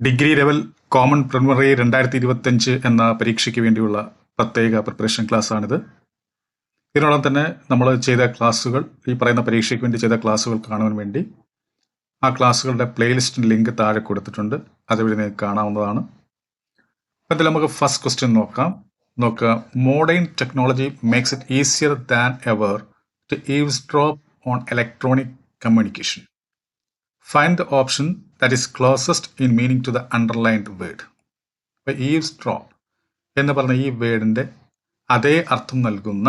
Degree level common preliminary രണ്ടായിരത്തി ഇരുപത്തഞ്ച് എന്ന പരീക്ഷയ്ക്ക് വേണ്ടിയുള്ള പ്രത്യേക പ്രിപ്പറേഷൻ ക്ലാസ്സാണിത്. ഇതിനോടൊപ്പം തന്നെ നമ്മൾ ചെയ്ത ക്ലാസ്സുകൾ ഈ പറയുന്ന പരീക്ഷയ്ക്ക് വേണ്ടി ചെയ്ത ക്ലാസ്സുകൾ കാണുവാൻ വേണ്ടി ആ ക്ലാസ്സുകളുടെ പ്ലേലിസ്റ്റിന്റെ ലിങ്ക് താഴെ കൊടുത്തിട്ടുണ്ട്. അതുവഴി നിങ്ങൾക്ക് കാണാവുന്നതാണ്. ഇതിൽ നമുക്ക് ഫസ്റ്റ് ക്വസ്റ്റ്യൻ നോക്കാം. നോക്കുക modern technology makes it easier than ever to eavesdrop on electronic communication find the option that is closest in meaning to the underlined word അപ്പോൾ ഈവ്സ് ഡ്രോപ്പ് എന്ന് പറഞ്ഞ ഈ വേർഡിന്റെ അതേ അർത്ഥം നൽകുന്ന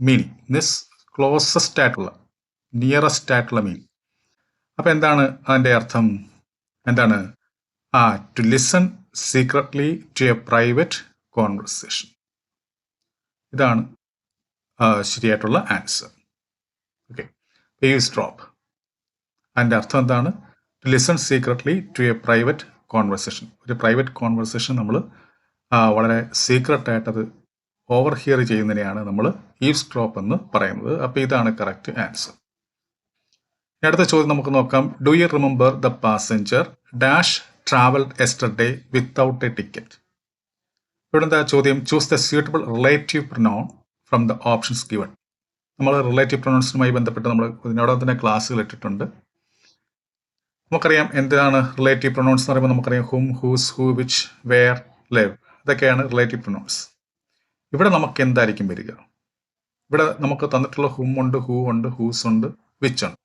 മീനിങ് മീൻസ് ക്ലോസസ്റ്റ് ആയിട്ടുള്ള നിയറസ്റ്റ് ആയിട്ടുള്ള മീനിങ് അപ്പം എന്താണ് അതിന്റെ അർത്ഥം? എന്താണ്? ആ to listen secretly to a private conversation ഇതാണ് ശരിയായിട്ടുള്ള ആൻസർ ഓക്കെ ഈ ഡ്രോപ്പ് അതിന്റെ അർത്ഥം എന്താണ്? To listen secretly to a private conversation ഒരു പ്രൈവറ്റ് കോൺവെർസേഷൻ നമ്മൾ വളരെ സീക്രട്ടായിട്ടത് ഓവർ ഹിയർ ചെയ്യുന്നതിനെയാണ് നമ്മൾ ഈവ്സ് ഡ്രോപ്പ് എന്ന് പറയുന്നത്. അപ്പോൾ ഇതാണ് കറക്റ്റ് ആൻസർ അടുത്ത ചോദ്യം നമുക്ക് നോക്കാം. Do you remember the passenger dash travelled yesterday without a ticket ഇവിടെ എന്താ ചോദ്യം? Choose the suitable relative pronoun from the options given നമ്മൾ റിലേറ്റീവ് പ്രൊനൗൺസുമായി ബന്ധപ്പെട്ട് നമ്മൾ ഇതിനോടൊപ്പം തന്നെ ക്ലാസ്സുകൾ ഇട്ടിട്ടുണ്ട്. നമുക്കറിയാം എന്തിനാണ് റിലേറ്റീവ് പ്രൊണൗൺസ് എന്ന് പറയുമ്പോൾ നമുക്കറിയാം whom whose who which where ലെവ് ഇതൊക്കെയാണ് റിലേറ്റീവ് പ്രൊണൗൺസ് ഇവിടെ നമുക്ക് എന്തായിരിക്കും വരിക? ഇവിടെ നമുക്ക് തന്നിട്ടുള്ള ഹും ഉണ്ട് ഹൂ ഉണ്ട് ഹൂസ് ഉണ്ട് വിച്ച് ഉണ്ട്.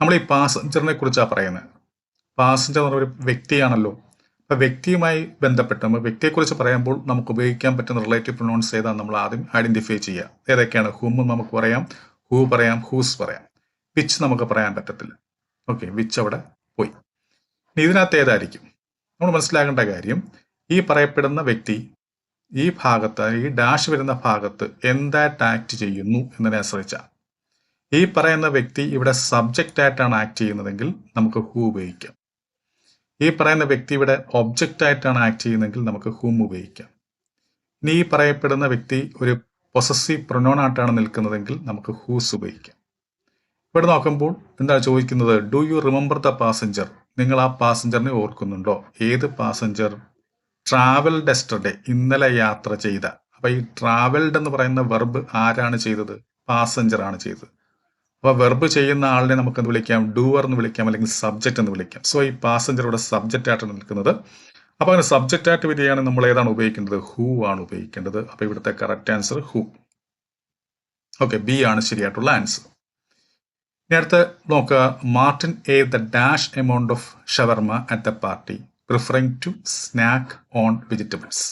നമ്മൾ ഈ പാസഞ്ചറിനെ കുറിച്ചാണ് പറയുന്നത് പാസഞ്ചർ എന്ന് പറയുന്ന വ്യക്തിയാണല്ലോ. അപ്പം വ്യക്തിയുമായി ബന്ധപ്പെട്ട് നമ്മൾ വ്യക്തിയെക്കുറിച്ച് പറയുമ്പോൾ നമുക്ക് ഉപയോഗിക്കാൻ പറ്റുന്ന റിലേറ്റീവ് പ്രൊണൗൺസ് ഏതാണ് നമ്മൾ ആദ്യം ഐഡന്റിഫൈ ചെയ്യുക ഏതൊക്കെയാണ്? ഹും നമുക്ക് പറയാം ഹൂ പറയാം ഹൂസ് പറയാം. വിച്ച് നമുക്ക് പറയാൻ പറ്റത്തില്ല. ഓക്കെ വിച്ച് അവിടെ ഇതിനകത്ത് ഏതായിരിക്കും? നമ്മൾ മനസ്സിലാക്കേണ്ട കാര്യം ഈ പറയപ്പെടുന്ന വ്യക്തി ഈ ഭാഗത്ത് ഈ ഡാഷ് വരുന്ന ഭാഗത്ത് എന്തായിട്ട് ആക്ട് ചെയ്യുന്നു എന്നതിനെ ആശ്രയിച്ച. ഈ പറയുന്ന വ്യക്തി ഇവിടെ സബ്ജക്റ്റ് ആയിട്ടാണ് ആക്ട് ചെയ്യുന്നതെങ്കിൽ നമുക്ക് ഹൂ ഉപയോഗിക്കാം. ഈ പറയുന്ന വ്യക്തി ഇവിടെ ഒബ്ജക്റ്റ് ആയിട്ടാണ് ആക്ട് ചെയ്യുന്നതെങ്കിൽ നമുക്ക് ഹൂം ഉപയോഗിക്കാം. ഇനി ഈ പറയപ്പെടുന്ന വ്യക്തി ഒരു പൊസസീവ് പ്രൊനോൺ ആയിട്ടാണ് നിൽക്കുന്നതെങ്കിൽ നമുക്ക് ഹൂസ് ഉപയോഗിക്കാം. ഇവിടെ നോക്കുമ്പോൾ എന്താണ് ചോദിക്കുന്നത്? Do you remember the passenger നിങ്ങൾ ആ പാസഞ്ചറിനെ ഓർക്കുന്നുണ്ടോ? ഏത് പാസഞ്ചർ ട്രാവൽ ഡെസ്റ്റർഡേ ഇന്നലെ യാത്ര ചെയ്ത. അപ്പൊ ഈ ട്രാവൽഡ് എന്ന് പറയുന്ന വെർബ് ആരാണ് ചെയ്തത്? പാസഞ്ചർ ആണ് ചെയ്തത്. അപ്പൊ വെർബ് ചെയ്യുന്ന ആളിനെ നമുക്ക് എന്ത് വിളിക്കാം? ഡൂവർ എന്ന് വിളിക്കാം അല്ലെങ്കിൽ സബ്ജക്റ്റ് എന്ന് വിളിക്കാം. സോ ഈ പാസഞ്ചർ ഇവിടെ സബ്ജക്റ്റ് ആയിട്ടാണ് നിൽക്കുന്നത്. അപ്പൊ അങ്ങനെ സബ്ജക്റ്റ് ആയിട്ട് വരികയാണ് നമ്മൾ ഏതാണ് ഉപയോഗിക്കേണ്ടത്? ഹൂ ആണ് ഉപയോഗിക്കേണ്ടത്? അപ്പൊ ഇവിടുത്തെ correct answer who okay B ആണ് ശരിയായിട്ടുള്ള ആൻസർ ഇനി അടുത്ത് നോക്കുക Martin a the dash amount of shawarma at the party preferring to snack on vegetables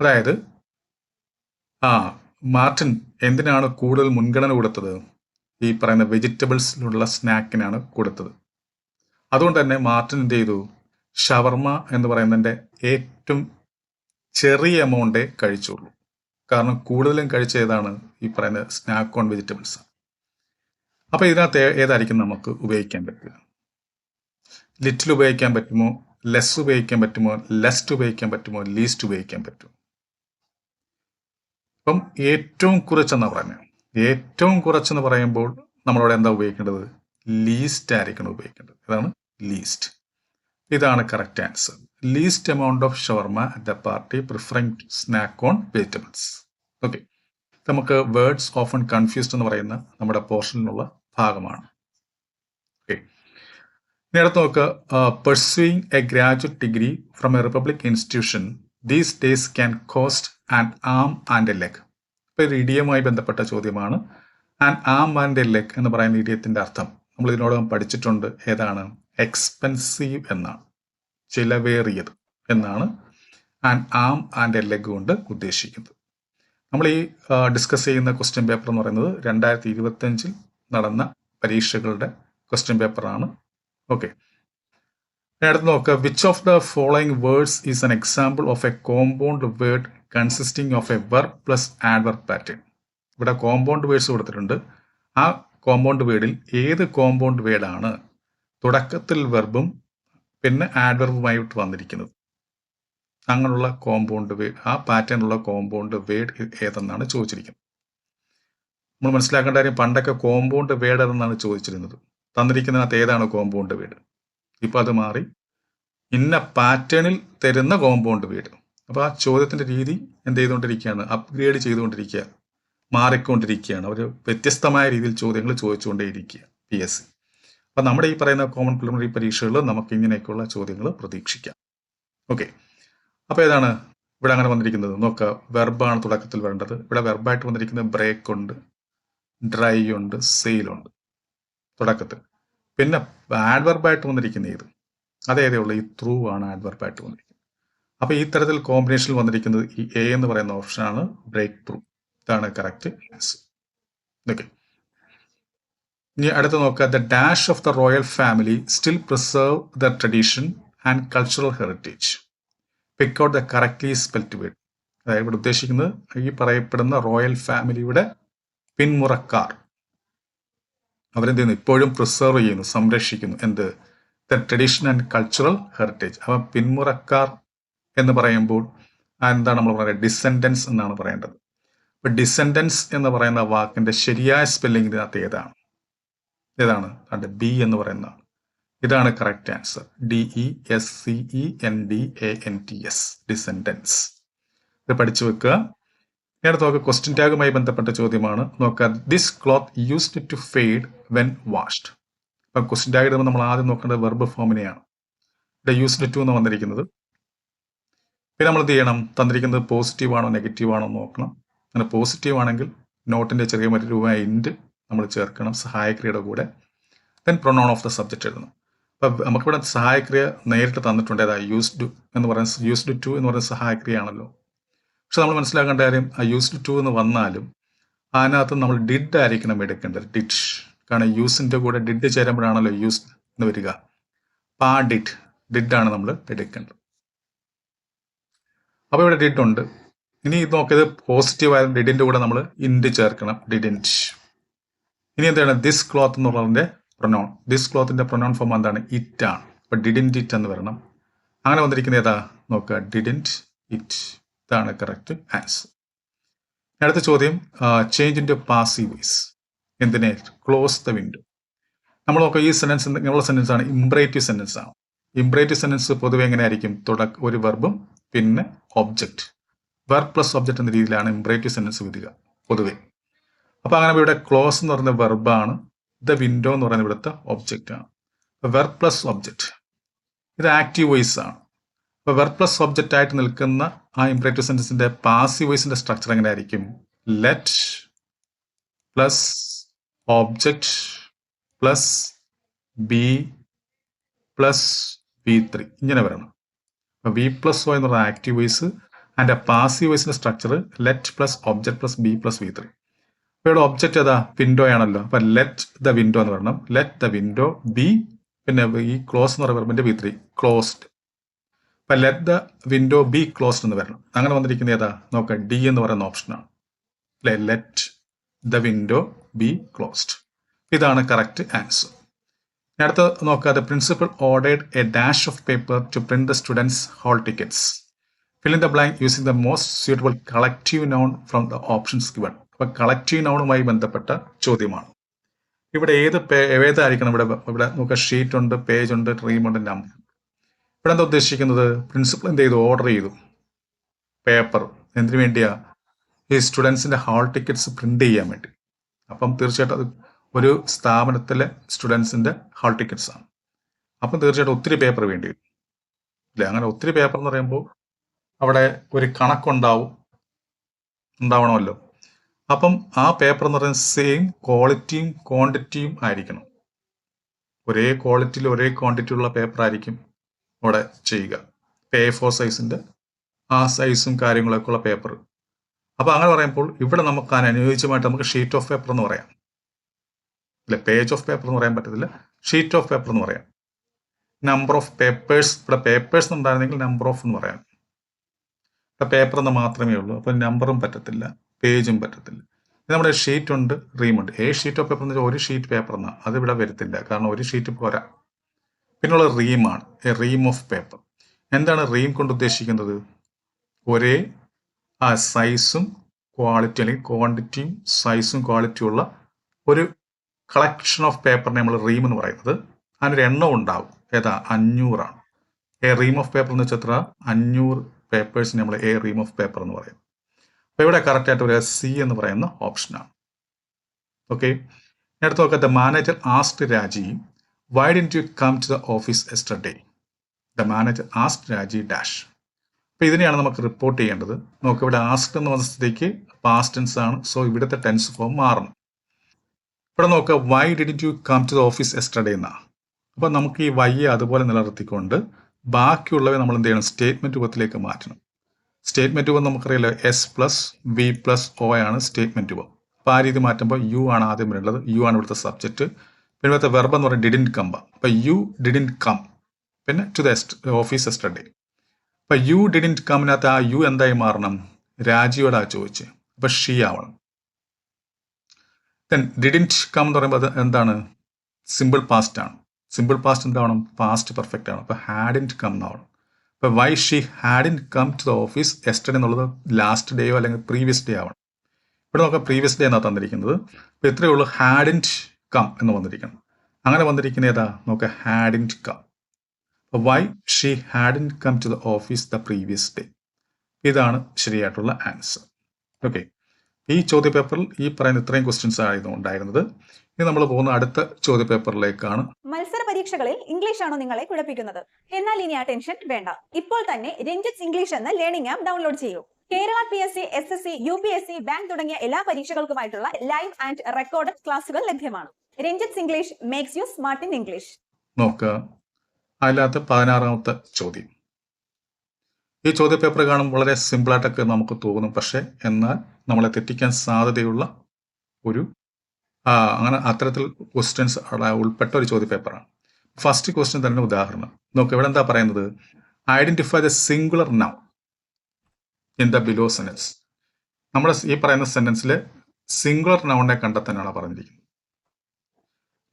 അതായത് ആ മാർട്ടിൻ എന്തിനാണ് കൂടുതൽ മുൻഗണന കൊടുത്തത്? ഈ പറയുന്ന വെജിറ്റബിൾസിലുള്ള സ്നാക്കിനാണ് കൊടുത്തത്. അതുകൊണ്ട് തന്നെ മാർട്ടിൻ എന്ത് ചെയ്തു? ഷവർമ എന്ന് പറയുന്നതിന്റെ ഏറ്റവും ചെറിയ എമൗണ്ടേ കഴിച്ചുള്ളൂ. കാരണം കൂടുതലും കഴിച്ച ഏതാണ്? ഈ പറയുന്ന സ്നാക്ക് ഓൺ വെജിറ്റബിൾസ് അപ്പൊ ഇതിനകത്ത് ഏതായിരിക്കും നമുക്ക് ഉപയോഗിക്കാൻ പറ്റുക? ലിറ്റിൽ ഉപയോഗിക്കാൻ പറ്റുമോ? ലെസ് ഉപയോഗിക്കാൻ പറ്റുമോ? ലെസ്റ്റ് ഉപയോഗിക്കാൻ പറ്റുമോ? ലീസ്റ്റ് ഉപയോഗിക്കാൻ പറ്റുമോ? അപ്പം ഏറ്റവും കുറച്ചെന്നാ പറയുന്നത് ഏറ്റവും കുറച്ചെന്ന് പറയുമ്പോൾ നമ്മളവിടെ എന്താ ഉപയോഗിക്കേണ്ടത്? ലീസ്റ്റ് ആയിരിക്കണം ഉപയോഗിക്കേണ്ടത്. ഇതാണ് ലീസ്റ്റ് ഇതാണ് correct answer least amount of shawarma at the party preferring snack on vegetables okay നമുക്ക് വേർഡ്സ് ഓഫൺ കൺഫ്യൂസ്ഡ് എന്ന് പറയുന്ന നമ്മുടെ പോർഷനിലുള്ള ഭാഗമാണ്. ഓക്കെ ഇനി അടുത്ത് pursuing a graduate degree from a republic institution these days can cost and arm and a leg ഇപ്പോൾ ഇത് ഇഡിയവുമായി ബന്ധപ്പെട്ട ചോദ്യമാണ്. And arm and a leg എന്ന് പറയുന്ന ഇഡിയത്തിന്റെ അർത്ഥം. നമ്മൾ ഇതിനോടകം പഠിച്ചിട്ടുണ്ട് ഏതാണ്? എക്സ്പെൻസീവ് എന്നാണ്. ചിലവേറിയത് എന്നാണ് and arm and a leg കൊണ്ട് ഉദ്ദേശിക്കുന്നത്. നമ്മൾ ഈ ഡിസ്കസ് ചെയ്യുന്ന ക്വസ്റ്റ്യൻ പേപ്പർ എന്ന് പറയുന്നത് രണ്ടായിരത്തി ഇരുപത്തി നടന്ന പരീക്ഷകളുടെ ക്വസ്റ്റ്യൻ പേപ്പറാണ് ഓക്കെ അടുത്ത് നോക്കുക which of the following words is an example of a compound word consisting of a verb plus adverb pattern ഇവിടെ കോമ്പൗണ്ട് വേർഡ്സ് കൊടുത്തിട്ടുണ്ട്. ആ കോമ്പൗണ്ട് വേർഡിൽ ഏത് കോമ്പൗണ്ട് വേർഡാണ് തുടക്കത്തിൽ വെർബും പിന്നെ ആഡ്വർബുമായിട്ട് വന്നിരിക്കുന്നത്. അങ്ങനെയുള്ള കോമ്പൗണ്ട് വേർഡ് ആ പാറ്റേൺ ഉള്ള കോമ്പൗണ്ട് വേർഡ് ഏതെന്നാണ് ചോദിച്ചിരിക്കുന്നത്. നമ്മൾ മനസ്സിലാക്കേണ്ട കാര്യം പണ്ടൊക്കെ കോമ്പൗണ്ട് വേർഡ് എന്നാണ് ചോദിച്ചിരുന്നത്. തന്നിരിക്കുന്നതിനകത്ത് ഏതാണ് കോമ്പൗണ്ട് വീട് ഇപ്പം അത് മാറി. ഇന്ന പാറ്റേണിൽ തരുന്ന കോമ്പൗണ്ട് വീട് അപ്പോൾ ആ ചോദ്യത്തിന്റെ രീതി എന്ത് ചെയ്തുകൊണ്ടിരിക്കുകയാണ്? അപ്ഗ്രേഡ് ചെയ്തുകൊണ്ടിരിക്കുക മാറിക്കൊണ്ടിരിക്കുകയാണ്. അവർ വ്യത്യസ്തമായ രീതിയിൽ ചോദ്യങ്ങൾ ചോദിച്ചുകൊണ്ടേയിരിക്കുക പി എസ് സി അപ്പം നമ്മുടെ ഈ പറയുന്ന കോമൺ പ്രിലിമിനറി പരീക്ഷകളിൽ നമുക്ക് ഇങ്ങനെയൊക്കെയുള്ള ചോദ്യങ്ങൾ പ്രതീക്ഷിക്കാം. ഓക്കെ അപ്പോൾ ഏതാണ്? ഇവിടെ അങ്ങനെ വന്നിരിക്കുന്നത്. നോക്കുക വെർബാണ് തുടക്കത്തിൽ വരേണ്ടത്. ഇവിടെ വെർബായിട്ട് വന്നിരിക്കുന്നത് ബ്രേക്ക് ഉണ്ട്. ഡ്രൈ ഉണ്ട് സെയിൽ ഉണ്ട്. തുടക്കത്തിൽ. പിന്നെ ആഡ്വർബായിട്ട് വന്നിരിക്കുന്ന ഇത് അതേതേ ഉള്ളൂ ഈ ത്രൂ ആണ് ആഡ്വർബായിട്ട് വന്നിരിക്കുന്നത്. അപ്പോൾ ഈ തരത്തിൽ കോമ്പിനേഷനിൽ വന്നിരിക്കുന്നത് ഈ എ എന്ന് പറയുന്ന ഓപ്ഷനാണ് ബ്രേക്ക് ത്രൂ ഇതാണ് കറക്റ്റ് ഓക്കെ ഇനി അടുത്ത് നോക്കുക. The dash of the royal family still preserve the tradition and cultural heritage pick out the correctly spelt word അതായത് ഇവിടെ ഉദ്ദേശിക്കുന്നത് ഈ പറയപ്പെടുന്ന റോയൽ ഫാമിലിയുടെ പിന്മുറക്കാർ അവരെന്ത് ചെയ്യുന്നു ഇപ്പോഴും പ്രിസർവ് ചെയ്യുന്നു സംരക്ഷിക്കുന്നു. എന്ത്? The tradition and cultural heritage അവ പിന്മുറക്കാർ എന്ന് പറയുമ്പോൾ എന്താണ് നമ്മൾ പറയുന്നത്? ഡിസെൻഡൻസ് എന്നാണ് പറയേണ്ടത്. അപ്പൊ ഡിസെൻഡൻസ് എന്ന് പറയുന്ന വാക്കിന്റെ ശരിയായ സ്പെല്ലിംഗ് ഇതിനകത്ത് ഏതാണ്? ഏതാണ്? അത് ബി എന്ന് പറയുന്ന ഇതാണ് correct answer D E S C E N D A N T S descendants ഇത് പഠിച്ചു വെക്കുക. ഇനി ക്വസ്റ്റ്യൻ ടാഗുമായി ബന്ധപ്പെട്ട ചോദ്യമാണ്. നോക്കുക this cloth used to fade when washed ഇപ്പം ക്വസ്റ്റ്യൻ ടാഗ് ഇടുമ്പോൾ നമ്മൾ ആദ്യം നോക്കേണ്ടത് വെർബ് ഫോമിനെയാണ് ഇവിടെ യൂസ്ഡ് ടു എന്ന് വന്നിരിക്കുന്നത്. പിന്നെ നമ്മൾ എന്ത് ചെയ്യണം? തന്നിരിക്കുന്നത് പോസിറ്റീവ് ആണോ നെഗറ്റീവ് ആണോ നോക്കണം. അങ്ങനെ പോസിറ്റീവ് ആണെങ്കിൽ നോട്ടിന്റെ ചെറിയ മറ്റു രൂപമായ ഇൻഡ് നമ്മൾ ചേർക്കണം സഹായക്രിയയുടെ കൂടെ. Then pronoun of the subject എഴുതണം അപ്പം നമുക്കിവിടെ സഹായക്രിയ നേരിട്ട് തന്നിട്ടുണ്ട്. അതായത് യൂസ്ഡ് എന്ന് പറയുന്ന യൂസ്ഡ് ടു എന്ന് പറയുന്ന സഹായക്രിയയാണല്ലോ. പക്ഷെ നമ്മൾ മനസ്സിലാക്കേണ്ട കാര്യം ആ യൂസ്ഡ് ടു എന്ന് വന്നാലും അതിനകത്ത് നമ്മൾ ഡിഡ് ആയിരിക്കണം എടുക്കേണ്ടത്. ഡിഡ് കാരണം യൂസിന്റെ കൂടെ ഡിഡ് ചേരുമ്പോഴാണല്ലോ യൂസ് എന്ന് വരിക. അപ്പം ആ ഡിഡ് ഡിഡാണ് നമ്മൾ എടുക്കേണ്ടത്. അപ്പോൾ ഇവിടെ ഡിഡ് ഉണ്ട്. ഇനി ഇത് നോക്കിയത് പോസിറ്റീവ് ആയ ഡിഡിന്റെ കൂടെ നമ്മൾ ഇൻഡ് ചേർക്കണം. ഡിഡിന്റ് ഇനി എന്താണ്? ദിസ് ക്ലോത്ത് എന്ന് പറയുന്നതിന്റെ പ്രൊനൗൺ ദിസ് ക്ലോത്തിന്റെ പ്രൊനൗൺ ഫോം എന്താണ്? ഇറ്റ് ആണ്. അപ്പം ഡിഡിന്റ് ഇറ്റ് എന്ന് വരണം. അങ്ങനെ വന്നിരിക്കുന്നത് ഏതാ? നോക്കുക. ഡിഡിന്റ് ഇറ്റ് ഇതാണ് കറക്റ്റ് ആൻസർ അടുത്ത ചോദ്യം ചേഞ്ച് ഇൻ ടു പാസീവ് എന്തിനെ? ക്ലോസ് ദ വിൻഡോ നമ്മളൊക്കെ ഈ സെന്റൻസ് ഇങ്ങനെയുള്ള സെന്റൻസ് ആണ് ഇംബ്രേറ്റീവ് സെന്റൻസ് ആണ്. ഇംബ്രേറ്റീവ് സെന്റൻസ് പൊതുവെ എങ്ങനെയായിരിക്കും തുടക്ക ഒരു വെർബും പിന്നെ ഒബ്ജക്റ്റ് വെർബ് പ്ലസ് ഒബ്ജക്റ്റ് എന്ന രീതിയിലാണ് ഇംബ്രേറ്റീവ് സെന്റൻസ് വിധിക പൊതുവെ. അപ്പോൾ അങ്ങനെ ഇവിടെ ക്ലോസ് എന്ന് പറയുന്ന വെർബാണ് ദ വിൻഡോ എന്ന് പറയുന്ന ഇവിടുത്തെ ഒബ്ജക്റ്റ് ആണ്. വെർബ് പ്ലസ് ഒബ്ജക്റ്റ് ഇത് ആക്റ്റീവ് വോയിസ് ആണ്. അപ്പൊ വെർബ് പ്ലസ് ഒബ്ജക്റ്റ് ആയിട്ട് നിൽക്കുന്ന ആ ഇംപ്രേറ്റീവ് സെന്റൻസിന്റെ പാസീവ് വോയിസിന്റെ സ്ട്രക്ചർ എങ്ങനെയായിരിക്കും? Let plus object plus be plus V three ഇങ്ങനെ വരണം. അപ്പോൾ വി പ്ലസ് ഒ എന്ന് പറയുന്ന active voice and passive വോയിസിന്റെ structure let plus object plus be plus V three ഇവിടെ ഒബ്ജക്റ്റ് ഏതാ? വിൻഡോ ആണല്ലോ. അപ്പൊ ലെറ്റ് ദ വിൻഡോ എന്ന് പറയണം. ലെറ്റ് ദ വിൻഡോ ബി പിന്നെ ഈ ക്ലോസ് എന്ന് പറയുമ്പോൾ ബി ത്രീ ക്ലോസ്ഡ് അപ്പൊ let the window be closed എന്ന് വരണം. അങ്ങനെ വന്നിരിക്കുന്നത് ഏതാ? നോക്കാം ഡി എന്ന് പറയുന്ന ഓപ്ഷനാണ് അല്ലെ? Let the window be closed ഇതാണ് കറക്റ്റ് ആൻസർ അടുത്ത നോക്കുക the principal ordered a dash of paper to print the students hall tickets fill in the blank using the most suitable collective noun from the options given അപ്പൊ collective നൗണുമായി ബന്ധപ്പെട്ട ചോദ്യമാണ്. ഇവിടെ ഏത് ഏതായിരിക്കണം ഇവിടെ? ഇവിടെ നോക്കുക ഷീറ്റ് ഉണ്ട് പേജ് ഉണ്ട് ഡ്രീം ഉണ്ട് നമ്പർ ഇവിടെ എന്താ ഉദ്ദേശിക്കുന്നത്? പ്രിൻസിപ്പൾ എന്ത് ചെയ്തു? ഓർഡർ ചെയ്തു. പേപ്പർ എന്തിനു വേണ്ടിയാ? ഈ സ്റ്റുഡൻസിന്റെ ഹാൾ ടിക്കറ്റ്സ് പ്രിന്റ് ചെയ്യാൻ വേണ്ടി. അപ്പം തീർച്ചയായിട്ടും അത് ഒരു സ്ഥാപനത്തിലെ സ്റ്റുഡൻസിന്റെ ഹാൾ ടിക്കറ്റ്സ് ആണ്. അപ്പം തീർച്ചയായിട്ടും ഒത്തിരി പേപ്പർ വേണ്ടി വരും. അല്ലെ അങ്ങനെ ഒത്തിരി പേപ്പർ എന്ന് പറയുമ്പോൾ അവിടെ ഒരു കണക്കുണ്ടാവും. ഉണ്ടാവണമല്ലോ. അപ്പം ആ പേപ്പർ എന്ന് പറയുന്നത് സെയിം ക്വാളിറ്റിയും ക്വാണ്ടിറ്റിയും ആയിരിക്കണം. ഒരേ ക്വാളിറ്റിയിൽ ഒരേ ക്വാണ്ടിറ്റിയുള്ള പേപ്പർ ആയിരിക്കും അവിടെ ചെയ്യുക. പേ ഫോർ സൈസിന്റെ ആ സൈസും കാര്യങ്ങളൊക്കെ ഉള്ള പേപ്പർ അപ്പോൾ അങ്ങനെ പറയുമ്പോൾ ഇവിടെ നമുക്ക് അനുയോജ്യമായിട്ട് നമുക്ക് ഷീറ്റ് ഓഫ് പേപ്പർ എന്ന് പറയാം. അല്ലെ പേജ് ഓഫ് പേപ്പർ എന്ന് പറയാൻ പറ്റത്തില്ല. ഷീറ്റ് ഓഫ് പേപ്പർ എന്ന് പറയാം. നമ്പർ ഓഫ് പേപ്പേഴ്സ് ഇവിടെ പേപ്പേഴ്സ് ഉണ്ടായിരുന്നെങ്കിൽ നമ്പർ ഓഫ് എന്ന് പറയാം. ഇവിടെ പേപ്പർ എന്ന് മാത്രമേ ഉള്ളൂ. അപ്പോൾ നമ്പറും പറ്റത്തില്ല. പേജും പറ്റത്തില്ല. നമ്മുടെ ഷീറ്റ് ഉണ്ട് റീമുണ്ട് ഏ ഷീറ്റ് ഓഫ് പേപ്പർ എന്ന് വെച്ചാൽ ഒരു ഷീറ്റ് പേപ്പർ എന്നാ. അത് ഇവിടെ വരത്തില്ല. കാരണം ഒരു ഷീറ്റ് പോരാ പിന്നുള്ള റീമാണ് എ റീം ഓഫ് പേപ്പർ എന്താണ് റീം കൊണ്ട് ഉദ്ദേശിക്കുന്നത്? ഒരേ ആ സൈസും ക്വാളിറ്റി അല്ലെങ്കിൽ ക്വാണ്ടിറ്റിയും സൈസും ക്വാളിറ്റിയും ഉള്ള ഒരു കളക്ഷൻ ഓഫ് പേപ്പറിനെ നമ്മൾ റീം എന്ന് പറയുന്നത്. അതിനൊരു എണ്ണം ഉണ്ടാവും. ഏതാ? അഞ്ഞൂറാണ്. എ റീം ഓഫ് പേപ്പർ എന്ന് വെച്ചാൽ എത്ര? അഞ്ഞൂറ് പേപ്പേഴ്സിന് നമ്മൾ എ റീം ഓഫ് പേപ്പർ എന്ന് പറയും. അപ്പോൾ ഇവിടെ കറക്റ്റ് ആയിട്ട് ഒരു സി എന്ന് പറയുന്ന ഓപ്ഷനാണ് ഓക്കെ അടുത്ത് നോക്കാം. The manager asked Raji why didn't you come to the office yesterday the manager asked Raji dash അപ്പോൾ ഇതിനെയാണ് നമുക്ക് റിപ്പോർട്ട് ചെയ്യേണ്ടത്. നമുക്ക് ഇവിടെ ആസ്ക്ഡ് എന്ന് വന്ന സ്ഥിതിക്ക് പാസ്റ്റ് ടെൻസ് ആണ്. സോ ഇവിടുത്തെ ടെൻസ് ഫോം മാറണം. ഇവിടെ നോക്കുക why did it you come to the office yesterday എന്നാണ് അപ്പോൾ നമുക്ക് ഈ വൈയെ അതുപോലെ നിലനിർത്തിക്കൊണ്ട് ബാക്കിയുള്ളവയെ നമ്മൾ എന്ത് ചെയ്യണം? സ്റ്റേറ്റ്മെന്റ് രൂപത്തിലേക്ക് മാറ്റണം. സ്റ്റേറ്റ്മെന്റ് രൂപം നമുക്കറിയാലോ S plus V plus O ആണ് സ്റ്റേറ്റ്മെന്റ് രൂപം. അപ്പോൾ ആ രീതി മാറ്റുമ്പോൾ യു ആണ് ആദ്യം വരേണ്ടത് യു ആണ് ഇവിടുത്തെ സബ്ജക്റ്റ് പിന്നെ വെർബ് എന്ന് പറയുന്നത് ഡിഡിൻ കമ്പ അപ്പൊ യു ഡിഡിൻ കം പിന്നെ ടു ദ ഓഫീസ് എസ്റ്റർഡേ അപ്പൊ യു ഡിഡിൻ കമ്മിനകത്ത് ആ യു എന്തായി മാറണം? ആ ചോദിച്ച്. അപ്പൊ ഷീ ആവണം. ദെൻ ഡിഡിൻ കം എന്ന് പറയുമ്പോൾ എന്താണ്? സിമ്പിൾ പാസ്റ്റ് ആണ്. സിമ്പിൾ പാസ്റ്റ് എന്താവണം? പാസ്റ്റ് പെർഫെക്റ്റ് ആണ്. അപ്പൊ ഹാഡിൻ കം എന്നാവണം അപ്പൊ why she hadn't come to the office yesterday എന്നുള്ളത് ലാസ്റ്റ് ഡേയോ അല്ലെങ്കിൽ പ്രീവിയസ് ഡേ ആവണം. ഇവിടെ നോക്കാം പ്രീവിയസ് ഡേ എന്നാണ് തന്നിരിക്കുന്നത്. അപ്പൊ ഇത്രയേ ഉള്ളൂ. ഹാഡിന്റ് കം എന്ന് വന്നിരിക്കണം. അങ്ങനെ വന്നിരിക്കുന്ന ഏതാ? നോക്കാം hadn't come why she hadn't come to the office the previous day ഇതാണ് ശരിയായിട്ടുള്ള ആൻസർ ഓക്കെ ഈ ചോദ്യ പേപ്പറിൽ ഈ പറയുന്ന ഇത്രയും ക്വസ്റ്റ്യൻസ് ആയിരുന്നു ഉണ്ടായിരുന്നത്. ഇനി നമ്മൾ പോകുന്ന അടുത്ത ചോദ്യ പേപ്പറിലേക്കാണ് മത്സര പരീക്ഷകളിൽ ഇംഗ്ലീഷ് ആണോ നിങ്ങളെ കുഴപ്പിക്കുന്നത്? എന്നാൽ ഇനി ആ ടെൻഷൻ വേണ്ട. ഇപ്പോൾ തന്നെ രഞ്ജിത്ത് ഇംഗ്ലീഷ് എന്ന ലേണിംഗ് ആപ്പ് ഡൗൺലോഡ് ചെയ്യൂ. Kerala P S C S S C U P S C bank തുടങ്ങിയ എല്ലാ പരീക്ഷകൾക്കുമായിട്ടുള്ള ലൈവ് ആൻഡ് റെക്കോർഡഡ് ക്ലാസുകൾ ലഭ്യമാണ്. Ranjith English makes you smart in English നോക്കുക അതിനകത്ത് പതിനാറാമത്തെ ചോദ്യം. ഈ ചോദ്യ പേപ്പർ കാണുമ്പോൾ വളരെ സിമ്പിളായിട്ടൊക്കെ നമുക്ക് തോന്നും. പക്ഷേ എന്നാൽ നമ്മളെ തെറ്റിക്കാൻ സാധ്യതയുള്ള ഒരു അങ്ങനെ അത്തരത്തിൽ ക്വസ്റ്റ്യൻസ് ഉൾപ്പെട്ട ഒരു ചോദ്യ പേപ്പറാണ് ഫസ്റ്റ് ക്വസ്റ്റ്യൻ തന്നെ ഉദാഹരണം. നോക്കുക ഇവിടെ എന്താ പറയുന്നത്? Identify the singular noun in the below sentence നമ്മുടെ ഈ പറയുന്ന സെന്റൻസിൽ സിംഗുലർ നൗണിനെ കണ്ടെത്താനാണ് പറഞ്ഞിരിക്കുന്നത്.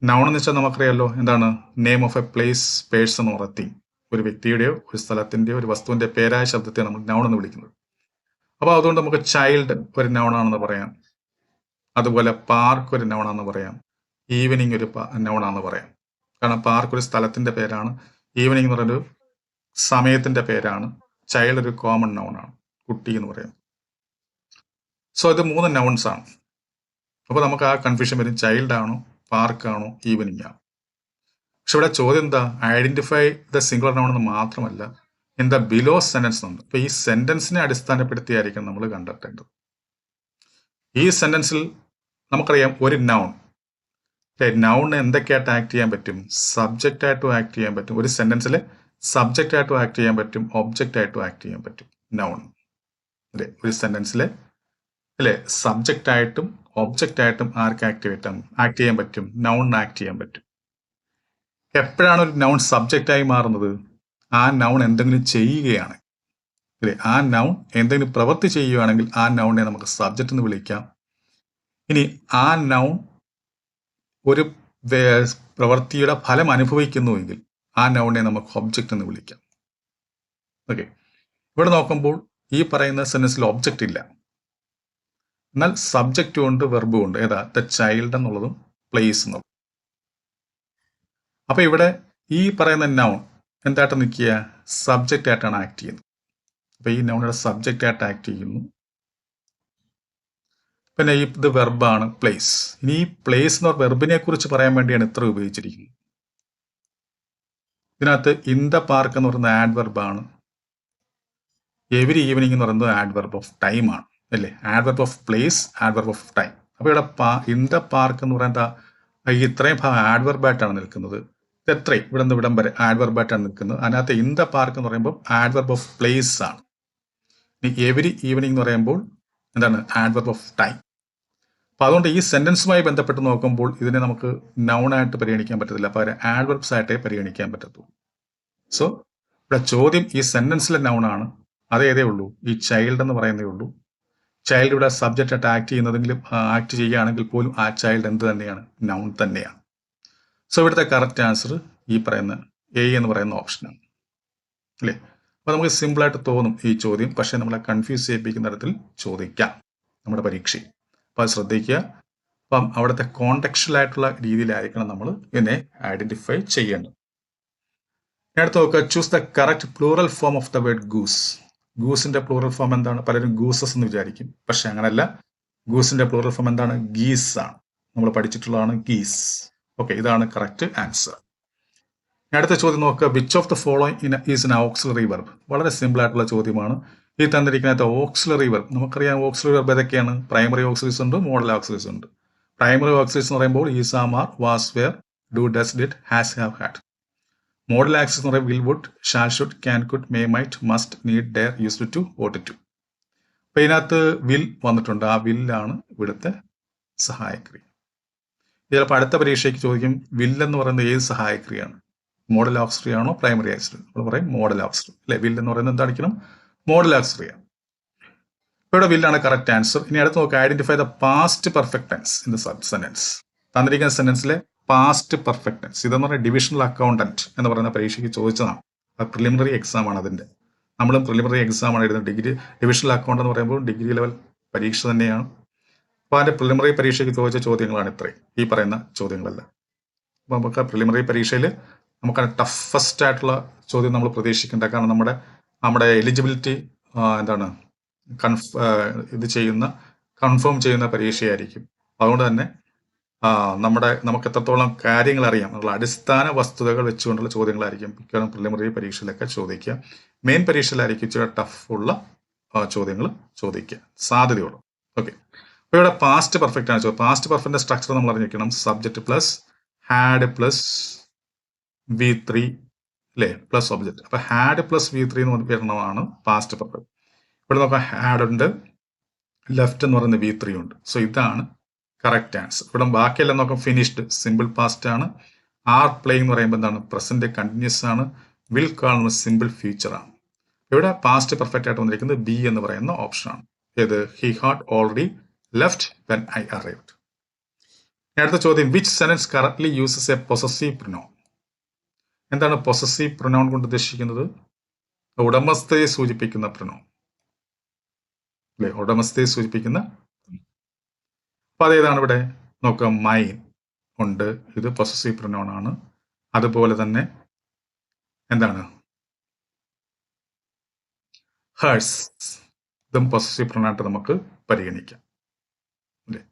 നൗൺ വെച്ചാൽ നമുക്കറിയാലോ. എന്താണ്? Name of a place person or a thing ഒരു വ്യക്തിയുടെയോ ഒരു സ്ഥലത്തിന്റെയോ ഒരു വസ്തുവിന്റെ പേരായ ശബ്ദത്തെ നമ്മൾ നൗൺ എന്ന് വിളിക്കുന്നത്. അപ്പോൾ അതുകൊണ്ട് നമുക്ക് ചൈൽഡ് ഒരു നൗണാണെന്ന് പറയാം. അതുപോലെ പാർക്ക് ഒരു നൗണാണെന്ന് പറയാം. ഈവനിങ് ഒരു നൗണാണെന്ന് പറയാം. കാരണം പാർക്ക് ഒരു സ്ഥലത്തിന്റെ പേരാണ്. ഈവനിങ് എന്ന് പറയുന്നത് സമയത്തിന്റെ പേരാണ്. ചൈൽഡ് ഒരു കോമൺ നൗണാണ് കുട്ടി എന്ന് പറയാം. സോ ഇത് മൂന്ന് നൗൺസ് ആണ്. അപ്പോൾ നമുക്ക് ആ കൺഫ്യൂഷൻ വരും ചൈൽഡ് ആണോ? പാർക്കാണോ? ഈവനിങ് ആണോ പക്ഷെ ഇവിടെ ചോദ്യം എന്താ? ഐഡന്റിഫൈ ദ സിംഗുലർ നൗൺ മാത്രമല്ല ഇൻ ദ ബിലോ സെന്റൻസ് ഉണ്ട് അപ്പൊ ഈ സെന്റൻസിനെ അടിസ്ഥാനപ്പെടുത്തിയായിരിക്കും നമ്മൾ കണ്ടെത്തേണ്ടത്. ഈ സെന്റൻസിൽ നമുക്കറിയാം ഒരു നൗൺ നൗണിന് എന്തൊക്കെയായിട്ട് ആക്ട് ചെയ്യാൻ പറ്റും? സബ്ജക്റ്റ് ആയിട്ടും ആക്ട് ചെയ്യാൻ പറ്റും. ഒരു സെന്റൻസിൽ സബ്ജക്റ്റ് ആയിട്ടും ആക്ട് ചെയ്യാൻ പറ്റും ഒബ്ജക്റ്റ് ആയിട്ടും ആക്ട് ചെയ്യാൻ പറ്റും. നൗൺ അല്ലെ? ഒരു സെന്റൻസിൽ അല്ലെ? സബ്ജക്റ്റ് ആയിട്ടും ഒബ്ജക്റ്റ് ആയിട്ടും ആർക്ക് ആക്ടിവേറ്റ് ആക്ട് ചെയ്യാൻ പറ്റും. നൗണിന് ആക്ട് ചെയ്യാൻ പറ്റും. എപ്പോഴാണ് ഒരു നൗൺ സബ്ജക്റ്റായി മാറുന്നത്? ആ നൗൺ എന്തെങ്കിലും ചെയ്യുകയാണ്. അല്ലെ? ആ നൗൺ എന്തെങ്കിലും പ്രവൃത്തി ചെയ്യുകയാണെങ്കിൽ ആ നൗണിനെ നമുക്ക് സബ്ജക്റ്റ് എന്ന് വിളിക്കാം. ഇനി ആ നൗൺ ഒരു പ്രവൃത്തിയുടെ ഫലം അനുഭവിക്കുന്നുവെങ്കിൽ ആ നൗണിനെ നമുക്ക് ഒബ്ജക്റ്റ് എന്ന് വിളിക്കാം. ഓക്കെ ഇവിടെ നോക്കുമ്പോൾ ഈ പറയുന്ന സെന്റൻസിൽ ഒബ്ജക്റ്റ് ഇല്ല. എന്നാൽ സബ്ജക്റ്റും ഉണ്ട് വെർബും ഉണ്ട് ഏതാ? ദ ചൈൽഡ് എന്നുള്ളതും പ്ലേസ് എന്നുള്ളതും. അപ്പൊ ഇവിടെ ഈ പറയുന്ന നൗൺ എന്തായിട്ട് നിൽക്കുക സബ്ജക്റ്റ് ആയിട്ടാണ് ആക്ട് ചെയ്യുന്നത്. അപ്പൊ ഈ നൗണിയുടെ സബ്ജക്റ്റ് ആയിട്ട് ആക്ട് ചെയ്യുന്നു. പിന്നെ ഈ ഇത് വെർബാണ് പ്ലേസ് ഇനി ഈ പ്ലേസ് എന്ന വെർബിനെ കുറിച്ച് പറയാൻ വേണ്ടിയാണ് ഇത്ര ഉപയോഗിച്ചിരിക്കുന്നത്. ഇതിനകത്ത് ഇൻ ദ പാർക്ക് എന്ന് പറയുന്ന ആഡ് വെർബാണ് എവരി ഈവനിങ് എന്ന് പറയുന്നത് ആഡ് വെർബ് ഓഫ് ടൈമാണ് അല്ലേ? Adverb of place adverb of time അപ്പോൾ ഇവിടെ ഇൻ ദ പാർക്ക് എന്ന് പറയുന്ന ഇത്രയും ഭാഗം ആഡ് വെർബായിട്ടാണ് നിൽക്കുന്നത്. എത്രയും? ഇവിടെ നിന്ന് ഇവിടം വരെ ആഡ് വെർബായിട്ടാണ് നിൽക്കുന്നത്. അതിനകത്ത് ഇൻ ദ പാർക്ക് എന്ന് പറയുമ്പോൾ ആഡ്വർബ് ഓഫ് പ്ലേസ് ആണ്. ഇനി എവരി ഈവനിങ് എന്ന് പറയുമ്പോൾ എന്താണ്? ആഡ്വർബ് ഓഫ് ടൈം അപ്പോൾ അതുകൊണ്ട് ഈ സെന്റൻസുമായി ബന്ധപ്പെട്ട് നോക്കുമ്പോൾ ഇതിനെ നമുക്ക് നൗണായിട്ട് പരിഗണിക്കാൻ പറ്റത്തില്ല. പകരം ആഡ് ആഡ്വർബ്സ് ആയിട്ടേ പരിഗണിക്കാൻ പറ്റത്തുള്ളൂ. സോ ഇവിടെ ചോദ്യം ഈ സെന്റൻസിലെ നൗണാണ് അതേതേ ഉള്ളൂ. ഈ ചൈൽഡ് എന്ന് പറയുന്നേ ഉള്ളൂ. ചൈൽഡ് ഇവിടെ സബ്ജക്റ്റ് ആയിട്ട് ആക്ട് ചെയ്യുന്നതെങ്കിലും ആക്ട് ചെയ്യുകയാണെങ്കിൽ പോലും ആ ചൈൽഡ് എന്ത് തന്നെയാണ്? നൗൺ തന്നെയാണ്. സോ ഇവിടുത്തെ കറക്റ്റ് ആൻസർ ഈ പറയുന്ന എ എന്ന് പറയുന്ന ഓപ്ഷനാണ് അല്ലേ? അപ്പൊ നമുക്ക് സിമ്പിളായിട്ട് തോന്നും ഈ ചോദ്യം പക്ഷേ നമ്മളെ കൺഫ്യൂസ് ചെയ്യിപ്പിക്കുന്ന തരത്തിൽ ചോദിക്കാം നമ്മുടെ പരീക്ഷ അപ്പൊ അത് ശ്രദ്ധിക്കുക. അപ്പം അവിടുത്തെ കോണ്ടക്ച്വലായിട്ടുള്ള രീതിയിലായിരിക്കണം നമ്മൾ ഇതിനെ ഐഡന്റിഫൈ ചെയ്യേണ്ടത്. അടുത്ത് നോക്കുക. Choose the correct plural form of the word goose ഗൂസിന്റെ plural form എന്താണ്? പലരും ഗൂസസ് എന്ന് വിചാരിക്കും. പക്ഷെ അങ്ങനല്ല. ഗൂസിന്റെ പ്ലൂറൽ ഫോം എന്താണ്? ഗീസ് ആണ്. നമ്മൾ പഠിച്ചിട്ടുള്ളതാണ് ഗീസ്. ഓക്കെ ഇതാണ് കറക്റ്റ് ആൻസർ അടുത്ത ചോദ്യം നോക്കുക. Which of the following in is an auxiliary verb വളരെ സിമ്പിൾ ആയിട്ടുള്ള ചോദ്യമാണ്. ഈ തന്നിരിക്കുന്നത് ഓക്സിലറി വെർബ് നമുക്കറിയാം ഓക്സിലറി വെർബ് ഏതൊക്കെയാണ്? പ്രൈമറി ഓക്സിലീസ് ഉണ്ട് മോഡൽ ഓക്സിലീസ് ഉണ്ട്. പ്രൈമറി ഓക്സിലീസ് എന്ന് പറയുമ്പോൾ is am are was were do does did has have had modal auxiliaries എന്ന് പറയുമ്പോൾ will would shall should can could may might must need dare used to ought to അപ്പൊ ഇതിനകത്ത് will വന്നിട്ടുണ്ട്. ആ വില്ലാണ് ഇവിടുത്തെ സഹായക്രിയ. ചിലപ്പോൾ അടുത്ത പരീക്ഷയ്ക്ക് ചോദിക്കും വിൽ എന്ന് പറയുന്നത് ഏത് സഹായക്രിയയാണ്? മോഡൽ ഓക്സിലറി ആണോ പ്രൈമറി ആക്സ്ട്രി നമ്മൾ പറയും മോഡൽ ഓക്സ്ട്രി അല്ലെ? വിൽ എന്ന് പറയുന്നത് എന്താണിക്കണം മോഡൽ ഓക്സിലറി ആണ് ഇവിടെ വില്ലാണ് കറക്റ്റ് ആൻസർ ഇനി അടുത്ത് നോക്കുക identify the past perfect tense in the sentence തന്നിരിക്കുന്ന സെന്റൻസിലെ പാസ്റ്റ് പെർഫെക്റ്റ് ടെൻസ് ഇതെന്ന് പറഞ്ഞാൽ ഡിവിഷണൽ അക്കൗണ്ടന്റ് എന്ന് പറയുന്ന പരീക്ഷയ്ക്ക് ചോദിച്ചതാണ്. അത് പ്രിലിമിനറി എക്സാം ആണ് അതിന്റെ. നമ്മളും പ്രിലിമിനറി എക്സാം ആണ് എഴുതുന്നത്. ഡിഗ്രി ഡിവിഷണൽ അക്കൗണ്ട് എന്ന് പറയുമ്പോൾ ഡിഗ്രി ലെവൽ പരീക്ഷ തന്നെയാണ്. അപ്പോൾ അതിന്റെ പ്രിലിമിനറി പരീക്ഷയ്ക്ക് ചോദിച്ച ചോദ്യങ്ങളാണ് ഇത്രയും. ഈ പറയുന്ന ചോദ്യങ്ങളല്ല. അപ്പോൾ നമുക്ക് പ്രിലിമിനറി പരീക്ഷയിൽ നമുക്ക് ടഫസ്റ്റ് ആയിട്ടുള്ള ചോദ്യം നമ്മൾ പ്രതീക്ഷിക്കേണ്ട. കാരണം നമ്മുടെ നമ്മുടെ എലിജിബിലിറ്റി എന്താണ് കൺഫ് ഇത് ചെയ്യുന്ന കൺഫേം ചെയ്യുന്ന പരീക്ഷയായിരിക്കും. അതുകൊണ്ട് തന്നെ നമ്മുടെ നമുക്ക് എത്രത്തോളം കാര്യങ്ങൾ അറിയാം എന്നുള്ള അടിസ്ഥാന വസ്തുതകൾ വെച്ചുകൊണ്ടുള്ള ചോദ്യങ്ങളായിരിക്കും മിക്കവാറും പ്രിലിമിനറി പരീക്ഷയിലൊക്കെ ചോദിക്കുക. മെയിൻ പരീക്ഷയിലായിരിക്കും ഇച്ചിരി ടഫുള്ള ചോദ്യങ്ങൾ ചോദിക്കുക. സാധ്യതയുള്ളൂ. ഓക്കെ അപ്പോൾ ഇവിടെ പാസ്റ്റ് പെർഫെക്റ്റ് ആണ്. ചോദിച്ചത് പാസ്റ്റ് പെർഫെക്റ്റിന്റെ സ്ട്രക്ചർ നമ്മൾ അറിഞ്ഞിരിക്കണം. Subject plus had plus V three അല്ലേ? പ്ലസ് ഒബ്ജക്റ്റ് അപ്പോൾ ഹാഡ് പ്ലസ് വി ത്രീ എന്ന് വരണമാണ് പാസ്റ്റ് പെർഫെക്റ്റ് ഇവിടെ നോക്കാം ഹാഡ് ഉണ്ട്. ലെഫ്റ്റ് എന്ന് പറയുന്ന വി ത്രീ ഉണ്ട്. സോ ഇതാണ് കറക്റ്റ് ആൻസർ ഇവിടെ ബാക്കിയെല്ലാം നോക്കാം. ഫിനിഷ്ഡ് സിമ്പിൾ പാസ്റ്റ് ആണ്. ആർ പ്ലേ എന്ന് പറയുമ്പോൾ എന്താണ്? പ്രസന്റ് കണ്ടിന്യൂസ് ആണ്. വിൽ കാണുന്ന സിമ്പിൾ ഫ്യൂച്ചർ ആണ്. ഇവിടെ പാസ്റ്റ് പെർഫെക്റ്റ് ആയിട്ട് വന്നിരിക്കുന്നത് ബി എന്ന് പറയുന്ന ഓപ്ഷൻ ആണ്. ഏത്? He had already left when I arrived അടുത്ത ചോദ്യം. Which sentence correctly uses a possessive pronoun എന്താണ് പൊസസീവ് പ്രൊനൗൺ കൊണ്ട് ഉദ്ദേശിക്കുന്നത്? ഉടമസ്ഥയെ സൂചിപ്പിക്കുന്ന പ്രൊനൗൺ അല്ലെ? ഉടമസ്ഥയെ സൂചിപ്പിക്കുന്ന അപ്പൊ അതേതാണ് ഇവിടെ? നോക്കുക മൈൻ ഉണ്ട്. ഇത് പൊസസീവ് പ്രനോൺ ആണ്. അതുപോലെ തന്നെ എന്താണ്? ഹേഴ്സ് ഇതും പൊസസീവ് പ്രനോണായിട്ട് നമുക്ക് പരിഗണിക്കാം. അല്ലേ?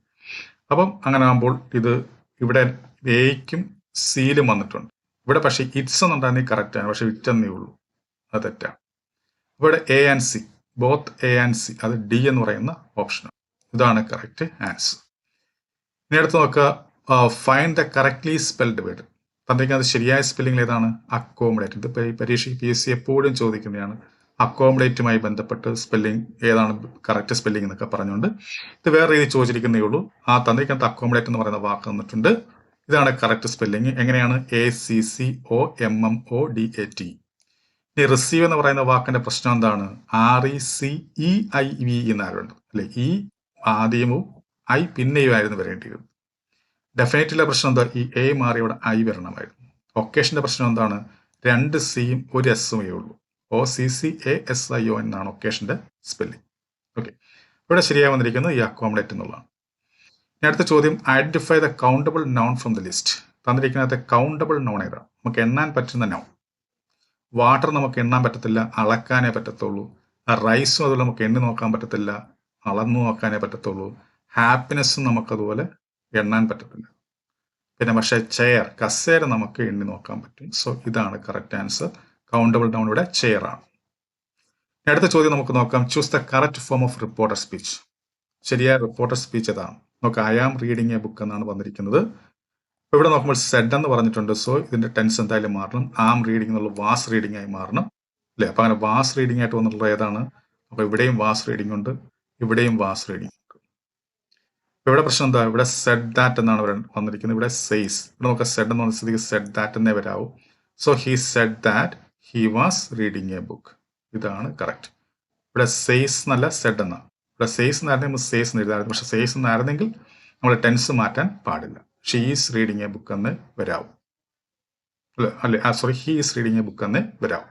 അപ്പം അങ്ങനെ ആകുമ്പോൾ ഇത് ഇവിടെ എയ്ക്കും സീലും വന്നിട്ടുണ്ട്. ഇവിടെ പക്ഷേ ഇറ്റ്സ് എന്നുണ്ടായി കറക്റ്റ് ആണ്. പക്ഷെ ഇറ്റ് എന്നേ ഉള്ളൂ. അത് തെറ്റാണ് ഇവിടെ A and C both A and C അത് ഡി എന്ന് പറയുന്ന ഓപ്ഷനാണ് ഇതാണ് കറക്റ്റ് ആൻസർ ഇനി അടുത്ത് നോക്കുക find the correctly spelled word തന്നിരിക്കുന്നത് ശരിയായ സ്പെല്ലിംഗ് ഏതാണ്? അക്കോമഡേറ്റ് ഇത് പരീ- പരീക്ഷയ്ക്ക് പി എസ് സി എപ്പോഴും ചോദിക്കുന്നതാണ്. അക്കോമഡേറ്റുമായി ബന്ധപ്പെട്ട് സ്പെല്ലിംഗ് ഏതാണ് കറക്റ്റ് സ്പെല്ലിംഗ് എന്നൊക്കെ പറഞ്ഞുകൊണ്ട് ഇത് വേറെ രീതി ചോദിച്ചിരിക്കുന്നേ ഉള്ളൂ. ആ തന്നിരിക്കുന്നത് അക്കോമഡേറ്റ് എന്ന് പറയുന്ന വാക്ക് തന്നിട്ടുണ്ട്. ഇതാണ് കറക്റ്റ് സ്പെല്ലിംഗ് എങ്ങനെയാണ്? A C C O M M O D A T E receive എന്ന് പറയുന്ന വാക്കിന്റെ പ്രശ്നം എന്താണ്? R E C E I V എന്നാരുണ്ട് അല്ലെ? ഇ ആദ്യവും ഐ പിന്നെയും ആയിരുന്നു വരേണ്ടിയത് ഡെഫിനറ്റിലെ പ്രശ്നം എന്താ? ഈ എ മാറി ഇവിടെ ഐ വരണമായിരുന്നു. ഒക്കേഷന്റെ പ്രശ്നം എന്താണ്? രണ്ട് സിയും ഒരു എസ്സുമേ ഉള്ളൂ. O C C A S I O എന്നാണ് ഒക്കേഷന്റെ സ്പെല്ലിംഗ് ഓക്കെ ഇവിടെ ശരിയായി വന്നിരിക്കുന്നത് ഈ അക്കോമഡേറ്റ് എന്നുള്ളതാണ്. ഇനി അടുത്ത ചോദ്യം identify the countable noun from the list തന്നിരിക്കുന്നത് കൗണ്ടബിൾ നോൺ ഏതാണ്? നമുക്ക് എണ്ണാൻ പറ്റുന്ന നൗൺ വാട്ടർ നമുക്ക് എണ്ണാൻ പറ്റത്തില്ല അളക്കാനേ പറ്റത്തുള്ളൂ. റൈസും അതുപോലെ നമുക്ക് എണ്ണി നോക്കാൻ പറ്റത്തില്ല അളന്നു നോക്കാനേ പറ്റത്തുള്ളൂ. ഹാപ്പിനെസ്സും നമുക്കതുപോലെ എണ്ണാൻ പറ്റത്തില്ല. പിന്നെ പക്ഷേ ചെയർ കസേര നമുക്ക് എണ്ണി നോക്കാൻ പറ്റും. സോ ഇതാണ് കറക്റ്റ് ആൻസർ കൗണ്ടബിൾ ഡൗൺ ഇവിടെ ചെയർ ആണ്. അടുത്ത ചോദ്യം നമുക്ക് നോക്കാം. Choose the correct form of reporter speech ശരിയായ റിപ്പോർട്ടർ സ്പീച്ച് ഏതാണ്? നമുക്ക് I am reading a book എന്നാണ് വന്നിരിക്കുന്നത്. ഇവിടെ നോക്കുമ്പോൾ സെഡ് എന്ന് പറഞ്ഞിട്ടുണ്ട്. സോ ഇതിന്റെ ടെൻസ് എന്തായാലും മാറണം. ആം റീഡിംഗ് എന്നുള്ള വാസ് റീഡിംഗ് ആയി മാറണം. അല്ലേ? അപ്പൊ അങ്ങനെ വാസ് റീഡിംഗ് ആയിട്ട് വന്നിട്ടുള്ള ഏതാണ്? അപ്പൊ ഇവിടെയും വാസ് റീഡിംഗ് ഉണ്ട്. ഇവിടെയും വാസ് റീഡിംഗ് ഇവിടെ പ്രശ്നം എന്താ? ഇവിടെ സെഡ് ദാറ്റ് എന്നാണ് വന്നിരിക്കുന്നത്. ഇവിടെ സെയ്സ് ഇവിടെ നമുക്ക് സെഡ് എന്ന് പറഞ്ഞ സ്ഥിതിക്ക് സെഡ് ദാറ്റ് എന്നേ വരാവൂ. So he said that he was reading a book ഇതാണ് കറക്റ്റ് ഇവിടെ സെയ്സ് എന്നല്ല സെഡ് എന്നാ. ഇവിടെ സെയ്സ് എന്നായിരുന്നെങ്കിൽ നമ്മൾ സെയ്സ് എന്ന് എഴുതാമായിരുന്നു. പക്ഷെ സെയ്സ് എന്നായിരുന്നെങ്കിൽ നമ്മൾ ടെൻസ് മാറ്റാൻ പാടില്ല. She is reading a book എന്ന് വരാവും. അല്ലേ? Sorry he is reading a book എന്ന് വരാവും.